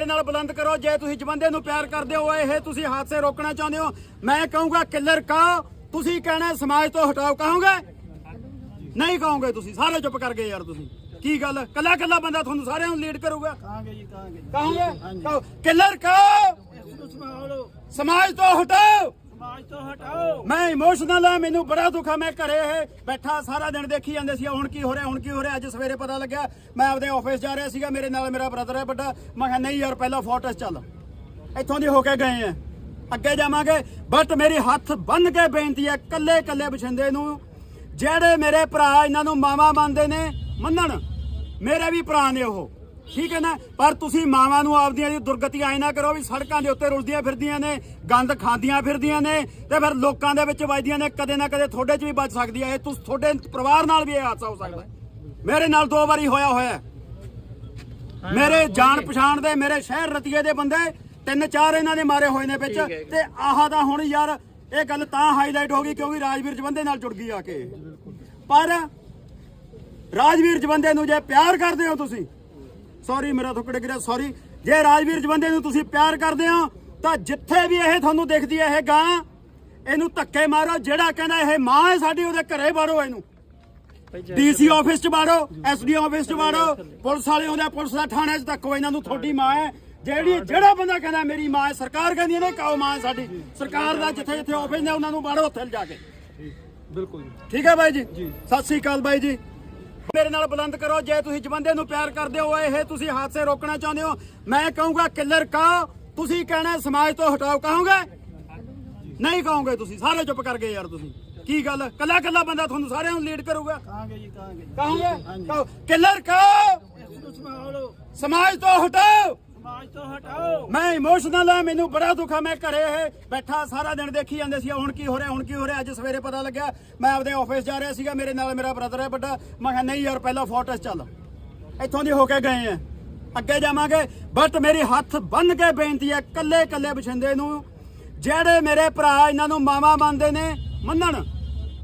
ਮੇਰੇ ਨਾਲ ਬੁਲੰਦ ਕਰੋ। ਜੇ ਤੁਸੀਂ ਜਵੰਦੇ ਨੂੰ ਪਿਆਰ ਕਰਦੇ ਹੋ ਇਹ ਤੁਸੀਂ ਹਾਦਸੇ ਰੋਕਣਾ ਚਾਹੁੰਦੇ ਹੋ। ਮੈਂ ਕਹੂੰਗਾ ਕਿੱਲਰ ਕਾ ਤੁਸੀਂ ਕਹਿਣਾ ਸਮਾਜ ਤੋਂ ਹਟਾਓ। ਕਹੋਗੇ? ਨਹੀਂ ਕਹੋਗੇ ਤੁਸੀਂ। ਸਾਰੇ ਚੁੱਪ ਕਰ ਗਏ ਯਾਰ ਤੁਸੀਂ। ਕੀ ਗੱਲ? ਕੱਲਾ ਕੱਲਾ ਬੰਦਾ ਤੁਹਾਨੂੰ ਸਾਰਿਆਂ ਨੂੰ ਲੀਡ ਕਰੂਗਾ? ਕਹਾਂਗੇ ਜੀ ਕਹਾਂਗੇ ਕਹੋਗੇ? ਕਹੋ, ਕਿੱਲਰ ਕਾ ਸਮਾਜ ਤੋਂ ਹਟਾਓ। ਸਮਾਜ ਤੋਂ ਹਟਾਓ। ਮੈਂ ਇਮੋਸ਼ਨਲ ਆ, ਮੈਨੂੰ ਬੜਾ ਦੁੱਖ ਆ, ਮੈਂ ਘਰੇ ਇਹ ਬੈਠਾ ਸਾਰਾ ਦਿਨ ਦੇਖੀ ਜਾਂਦੇ ਸੀ, ਹੁਣ ਕੀ ਹੋ ਰਿਹਾ, ਹੁਣ ਕੀ ਹੋ ਰਿਹਾ, ਅੱਜ ਸਵੇਰੇ ਪਤਾ ਲੱਗਿਆ, ਮੈਂ ਆਪਦੇ ਆਫਿਸ ਜਾ ਰਿਹਾ ਸੀਗਾ, ਮੇਰੇ ਨਾਲ ਮੇਰਾ ਬ੍ਰਦਰ ਹੈ ਵੱਡਾ, ਮੈਂ ਕਿਹਾ, ਨਹੀਂ ਯਾਰ, ਪਹਿਲਾਂ ਫੋਟੋਸ ਚੱਲ। ਇੱਥੋਂ ਦੀ ਹੋ ਕੇ ਗਏ ਆ ਅੱਗੇ ਜਾਵਾਂਗੇ ਬਟ ਮੇਰੀ ਹੱਥ ਬੰਨ ਕੇ ਬੇਨਤੀ ਹੈ ਕੱਲੇ ਕੱਲੇ ਬਛਿੰਦੇ ਨੂੰ, ਜਿਹੜੇ ਮੇਰੇ ਭਰਾ ਇਹਨਾਂ ਨੂੰ ਮਾਵਾ ਮੰਨਦੇ ਨੇ, ਮੰਨਣ। ਮੇਰੇ ਵੀ ਭਰਾ ਨੇ ਉਹ। ਠੀਕ ਹੈ ਨਾ? ਪਰ ਤੁਸੀਂ ਮਾਵਾਂ ਨੂੰ ਆਪਦੀਆਂ ਦੀ ਦੁਰਗਤੀ ਆਏ ਨਾ ਕਰੋ ਵੀ ਸੜਕਾਂ ਦੇ ਉੱਤੇ ਰੁਲਦੀਆਂ ਫਿਰਦੀਆਂ ਨੇ ਗੰਦ ਖਾਂਦੀਆਂ ਫਿਰਦੀਆਂ ਨੇ ਤੇ ਫਿਰ ਲੋਕਾਂ ਦੇ ਵਿੱਚ ਵੱਜਦੀਆਂ ਨੇ ਕਦੇ ਨਾ ਕਦੇ ਤੁਹਾਡੇ 'ਚ ਵੀ ਵੱਜ ਸਕਦੀ ਹੈ। ਇਹ ਤੁਸੀਂ ਤੁਹਾਡੇ ਪਰਿਵਾਰ ਨਾਲ ਵੀ ਇਹ ਹਾਦਸਾ ਹੋ ਸਕਦਾ। ਮੇਰੇ ਨਾਲ ਦੋ ਵਾਰੀ ਹੋਇਆ ਹੋਇਆ। ਮੇਰੇ ਜਾਣ ਪਛਾਣ ਦੇ ਮੇਰੇ ਸ਼ਹਿਰ ਰਤੀਏ ਦੇ ਬੰਦੇ ਤਿੰਨ ਚਾਰ ਇਹਨਾਂ ਦੇ ਮਾਰੇ ਹੋਏ ਨੇ ਵਿੱਚ ਤੇ ਆਹ ਦਾ ਹੁਣ ਯਾਰ ਇਹ ਗੱਲ ਤਾਂ ਹਾਈਲਾਈਟ ਹੋ ਗਈ ਕਿਉਂਕਿ ਰਾਜਵੀਰ ਜਵੰਦੇ ਨਾਲ ਜੁੜ ਗਈ ਆ ਕੇ। ਪਰ ਰਾਜਵੀਰ ਜਵੰਦੇ ਨੂੰ ਜੇ ਪਿਆਰ ਕਰਦੇ ਹੋ ਤੁਸੀਂ ਸੌਰੀ ਮੇਰਾ ਥੁੱਕੜ ਗਿਰਿਆ ਸੌਰੀ ਜੇ ਰਾਜਵੀਰ ਜਵੰਦੇ ਨੂੰ ਤੁਸੀਂ ਪਿਆਰ ਕਰਦੇ ਹੋ ਤਾਂ ਜਿੱਥੇ ਵੀ ਇਹ ਤੁਹਾਨੂੰ ਦਿਖਦੀ ਹੈ ਇਹ ਗਾਂ ਇਹਨੂੰ ਧੱਕੇ ਮਾਰੋ ਜਿਹੜਾ ਕਹਿੰਦਾ ਇਹ ਮਾਂ ਹੈ ਸਾਡੀ ਉਹਦੇ ਘਰੇ ਵਾੜੋ ਇਹਨੂੰ। ਡੀਸੀ ਆਫਿਸ ਚ ਵਾੜੋ ਐਸਡੀ ਆਫਿਸ ਚ ਵਾੜੋ ਪੁਲਿਸ ਵਾਲੇ ਉਹਦੇ ਪੁਲਿਸ ਦਾ ਥਾਣੇ ਚ ਧੱਕੋ ਇਹਨਾਂ ਨੂੰ ਤੁਹਾਡੀ ਮਾਂ ਹੈ। ਜਿਹੜੀ ਜਿਹੜਾ ਬੰਦਾ ਕਹਿੰਦਾ ਮੇਰੀ ਮਾਂ ਹੈ ਸਰਕਾਰ ਕਹਿੰਦੀ ਨੇ ਕਾਓ ਮਾਂ ਹੈ ਸਾਡੀ? ਸਰਕਾਰ ਦਾ ਜਿੱਥੇ ਜਿੱਥੇ ਆਫਿਸ ਨੇ ਉਹਨਾਂ ਨੂੰ ਵਾੜੋ ਉੱਥੇ ਜਾ ਕੇ। ਬਿਲਕੁਲ ਠੀਕ ਹੈ ਬਾਈ ਜੀ। ਸਤਿ ਸ੍ਰੀ ਅਕਾਲ ਬਾਈ ਜੀ। ਮੇਰੇ ਨਾਲ ਬੁਲੰਦ ਕਰੋ ਜੇ ਤੁਸੀਂ ਜਵੰਦੇ ਨੂੰ ਪਿਆਰ ਕਰਦੇ ਹੋ ਇਹ ਤੁਸੀਂ ਹਾਦਸੇ ਰੋਕਣਾ ਚਾਹੁੰਦੇ ਹੋ ਮੈਂ ਕਹੂੰਗਾ ਕਿੱਲਰ ਕਾ ਤੁਸੀਂ ਕਹਿਣਾ ਸਮਾਜ ਤੋਂ ਹਟਾਓ ਕਹੋਗੇ? ਨਹੀਂ ਕਹੋਗੇ ਤੁਸੀਂ ਸਾਰੇ ਚੁੱਪ ਕਰ ਗਏ ਯਾਰ ਤੁਸੀਂ। ਕੀ ਗੱਲ? ਕੱਲਾ ਕੱਲਾ ਬੰਦਾ ਤੁਹਾਨੂੰ ਸਾਰਿਆਂ ਨੂੰ ਲੀਡ ਕਰੂਗਾ? ਕਹਾਂਗੇ ਜੀ ਕਹਾਂਗੇ ਕਹੋਗੇ? ਕਹੋ, ਕਿੱਲਰ ਕਾ ਸਮਾਜ ਤੋਂ ਹਟਾਓ। ਸਮਾਜ ਤੋਂ ਹਟਾਓ। ਮੈਂ ਇਮੋਸ਼ਨਲ ਆ ਮੈਨੂੰ ਬੜਾ ਦੁੱਖ ਆ, ਮੈਂ ਘਰੇ ਇਹ ਬੈਠਾ ਸਾਰਾ ਦਿਨ ਦੇਖੀ ਜਾਂਦੇ ਸੀ, ਹੁਣ ਕੀ ਹੋ ਰਿਹਾ, ਹੁਣ ਕੀ ਹੋ ਰਿਹਾ, ਅੱਜ ਸਵੇਰੇ ਪਤਾ ਲੱਗਿਆ, ਮੈਂ ਆਪਦੇ ਆਫਿਸ ਜਾ ਰਿਹਾ ਸੀਗਾ, ਮੇਰੇ ਨਾਲ ਮੇਰਾ ਬ੍ਰਦਰ ਹੈ ਵੱਡਾ, ਮੈਂ ਕਿਹਾ, ਨਹੀਂ ਯਾਰ, ਪਹਿਲਾਂ ਫੋਟੋਸ ਚੱਲ। ਇੱਥੋਂ ਦੀ ਹੋ ਕੇ ਗਏ ਆ ਅੱਗੇ ਜਾਵਾਂਗੇ ਬਟ ਮੇਰੀ ਹੱਥ ਬੰਨ ਕੇ ਬੇਨਤੀ ਹੈ ਕੱਲੇ ਕੱਲੇ ਬਛਿੰਦੇ ਨੂੰ, ਜਿਹੜੇ ਮੇਰੇ ਭਰਾ ਇਹਨਾਂ ਨੂੰ ਮਾਵਾ ਮੰਨਦੇ ਨੇ, ਮੰਨਣ।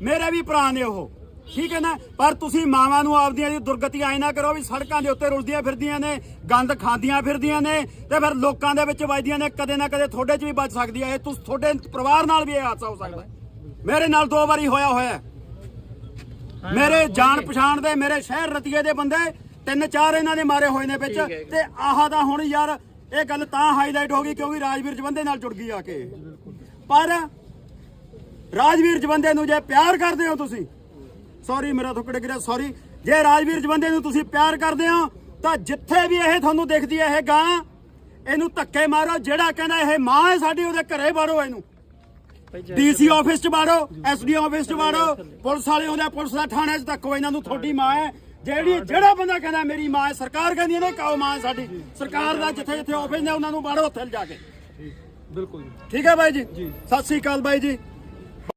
ਮੇਰੇ ਵੀ ਭਰਾ ਨੇ ਉਹ। ਠੀਕ ਹੈ ਨਾ ਪਰ ਤੁਸੀਂ ਮਾਵਾਂ ਨੂੰ ਆਪਦੀਆਂ ਦੀ ਦੁਰਗਤੀ ਆਏ ਨਾ ਕਰੋ ਵੀ ਸੜਕਾਂ ਦੇ ਉੱਤੇ ਰੁਲਦੀਆਂ ਫਿਰਦੀਆਂ ਨੇ ਗੰਦ ਖਾਂਦੀਆਂ ਫਿਰਦੀਆਂ ਨੇ ਤੇ ਫਿਰ ਲੋਕਾਂ ਦੇ ਵਿੱਚ ਵੱਜਦੀਆਂ ਨੇ ਕਦੇ ਨਾ ਕਦੇ ਤੁਹਾਡੇ 'ਚ ਵੀ ਵੱਜ ਸਕਦੀ ਹੈ ਇਹ ਤੁਸੀਂ ਤੁਹਾਡੇ ਪਰਿਵਾਰ ਨਾਲ ਵੀ ਇਹ ਹਾਦਸਾ ਹੋ ਸਕਦਾ। ਮੇਰੇ ਨਾਲ ਦੋ ਵਾਰੀ ਹੋਇਆ ਹੋਇਆ। ਮੇਰੇ ਜਾਣ ਪਛਾਣ ਦੇ ਮੇਰੇ ਸ਼ਹਿਰ ਰਤੀਏ ਦੇ ਬੰਦੇ ਤਿੰਨ ਚਾਰ ਇਹਨਾਂ ਦੇ ਮਾਰੇ ਹੋਏ ਨੇ ਵਿੱਚ ਤੇ ਆਹ ਦਾ ਹੁਣ ਯਾਰ ਇਹ ਗੱਲ ਤਾਂ ਹਾਈਲਾਈਟ ਹੋ ਗਈ ਕਿਉਂਕਿ ਰਾਜਵੀਰ ਜਵੰਦੇ ਨਾਲ ਜੁੜ ਗਈ ਆ ਕੇ ਪਰ ਰਾਜਵੀਰ ਜਵੰਦੇ ਨੂੰ ਜੇ ਪਿਆਰ ਕਰਦੇ ਹੋ ਤੁਸੀਂ ਸੌਰੀ ਮੇਰਾ ਥੁੱਕੜ ਗਿਰਿਆ ਸੌਰੀ ਜੇ ਰਾਜਵੀਰ ਜਵੰਦੇ ਨੂੰ ਤੁਸੀਂ ਪਿਆਰ ਕਰਦੇ ਹੋ ਤਾਂ ਜਿੱਥੇ ਵੀ ਇਹ ਤੁਹਾਨੂੰ ਦਿਖਦੀ ਹੈ ਇਹ ਗਾਂ ਇਹਨੂੰ ਧੱਕੇ ਮਾਰੋ ਜਿਹੜਾ ਕਹਿੰਦਾ ਇਹ ਮਾਂ ਹੈ ਸਾਡੀ ਉਹਦੇ ਘਰੇ ਵਾੜੋ ਇਹਨੂੰ। ਡੀਸੀ ਆਫਿਸ ਚ ਵਾੜੋ ਐਸਡੀ ਆਫਿਸ ਚ ਵਾੜੋ ਪੁਲਿਸ ਵਾਲੇ ਉਹਦੇ ਪੁਲਿਸ ਦਾ ਥਾਣੇ ਚ ਧੱਕੋ ਇਹਨਾਂ ਨੂੰ ਤੁਹਾਡੀ ਮਾਂ ਹੈ। ਜਿਹੜੀ ਜਿਹੜਾ ਬੰਦਾ ਕਹਿੰਦਾ ਮੇਰੀ ਮਾਂ ਹੈ ਸਰਕਾਰ ਕਹਿੰਦੀ ਹੈ ਨੇ ਕਾਓ ਮਾਂ ਸਾਡੀ। ਸਰਕਾਰ ਦਾ ਜਿੱਥੇ ਜਿੱਥੇ ਆਫਿਸ ਨੇ ਉਹਨਾਂ ਨੂੰ ਵਾੜੋ ਉੱਥੇ ਜਾ ਕੇ। ਬਿਲਕੁਲ ਠੀਕ ਹੈ ਬਾਈ ਜੀ। ਸਤਿ ਸ੍ਰੀ ਅਕਾਲ ਬਾਈ ਜੀ।